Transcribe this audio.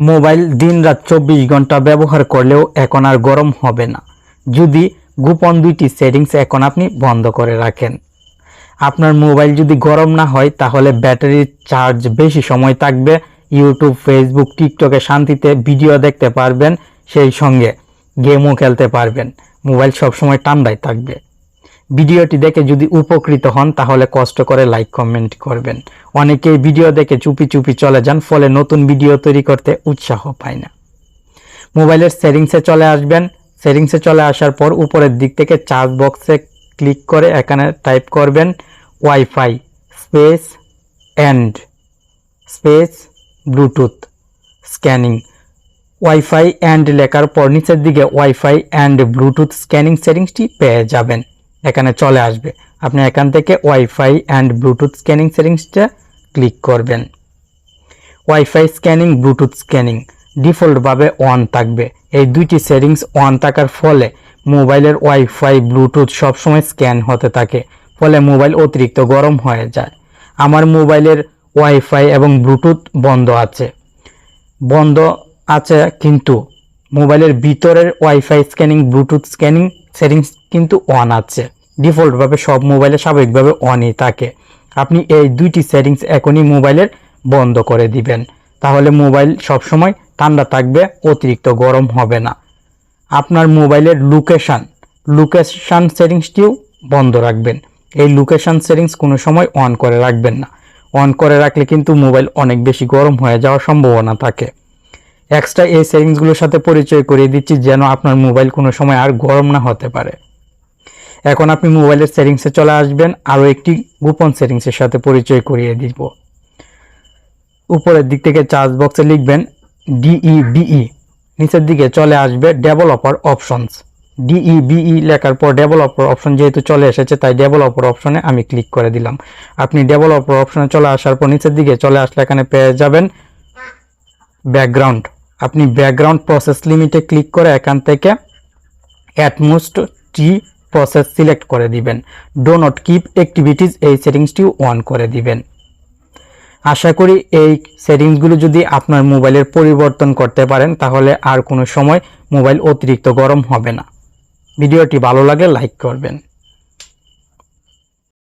Mobile দিন রাত চব্বিশ ঘণ্টা ব্যবহার করলেও এখন আর গরম হবে না। যদি গোপন দুইটি সেটিংস এখন আপনি বন্ধ করে রাখেন। আপনার মোবাইল যদি গরম না হয়, তাহলে ব্যাটারির চার্জ বেশি সময় থাকবে। ইউটিউব, ফেসবুক, টিকটকে শান্তিতে ভিডিও দেখতে পারবেন, সেই সঙ্গে গেমও খেলতে পারবেন। মোবাইল সবসময় ঠান্ডায় থাকবে। ভিডিওটি দেখে যদি উপকৃত হন, তাহলে কষ্ট করে লাইক কমেন্ট করবেন। অনেকেই ভিডিও দেখে চুপি চুপি চলে যান, ফলে নতুন ভিডিও তৈরি করতে উৎসাহ পায় না। মোবাইলের সেটিংসে চলে আসবেন। সেটিংসে চলে আসার পর উপরের দিক থেকে চার্জ বক্সে ক্লিক করে এখানে টাইপ করবেন WiFi space and space Bluetooth scanning WiFi and লেখার পর নিচের দিকে ওয়াইফাই অ্যান্ড ব্লুটুথ স্ক্যানিং সেটিংসটি পেয়ে যাবেন। এখানে চলে আসবে। আপনি এখান থেকে ওয়াইফাই অ্যান্ড ব্লুটুথ স্ক্যানিং সেটিংসটা ক্লিক করবেন। ওয়াইফাই স্ক্যানিং ব্লুটুথ স্ক্যানিং ডিফল্টভাবে অন থাকবে। এই দুইটি সেটিংস অন থাকার ফলে মোবাইলের ওয়াইফাই ব্লুটুথ সবসময় স্ক্যান হতে থাকে। ফলে মোবাইল অতিরিক্ত গরম হয়ে যায়। আমার মোবাইলের ওয়াইফাই এবং ব্লুটুথ বন্ধ আছে। বন্ধ আছে কিন্তু মোবাইলের ভিতরের wifi scanning Bluetooth scanning settings কিন্তু অন আছে। ডিফল্টভাবে সব মোবাইলে স্বাভাবিকভাবে অনই থাকে। আপনি এই দুইটি সেটিংস এখনই মোবাইলের বন্ধ করে দিবেন। তাহলে মোবাইল সবসময় ঠান্ডা থাকবে, অতিরিক্ত গরম হবে না। আপনার মোবাইলের লোকেশান লোকেশান সেটিংসটিও বন্ধ রাখবেন। এই লোকেশান সেটিংস কোনো সময় অন করে রাখবেন না। অন করে রাখলে কিন্তু মোবাইল অনেক বেশি গরম হয়ে যাওয়ার সম্ভাবনা থাকে। এক্সট্রা এই সেটিংসগুলোর সাথে পরিচয় করিয়ে দিচ্ছি যেন আপনার মোবাইল কোনো সময় আর গরম না হতে পারে। এখন আপনি মোবাইলের সেটিংসে চলে আসবেন, আরও একটি গোপন সেটিংসের সাথে পরিচয় করিয়ে দিব। উপরের দিক থেকে চার্জ বক্সে লিখবেন ডিই বিই নিচের দিকে চলে আসবে ডেভেলপার অপশনস। ডিই বিই লেখার পর ডেভেলপার অপশন যেহেতু চলে এসেছে, তাই ডেভেলপার অপশনে আমি ক্লিক করে দিলাম। আপনি ডেভেলপার অপশনে চলে আসার পর নিচের দিকে চলে আসলে এখানে পেয়ে যাবেন ব্যাকগ্রাউন্ড। আপনি ব্যাকগ্রাউন্ড প্রসেস লিমিটে ক্লিক করে এখান থেকে অ্যাটমোস্ট টি প্রসেস সিলেক্ট করে দিবেন। ডো নট কিপ অ্যাক্টিভিটিস এই সেটিংসটিও অন করে দিবেন। আশা করি এই সেটিংসগুলো যদি আপনার মোবাইলের পরিবর্তন করতে পারেন, তাহলে আর কোনো সময় মোবাইল অতিরিক্ত গরম হবে না। ভিডিওটি ভালো লাগে লাইক করবেন।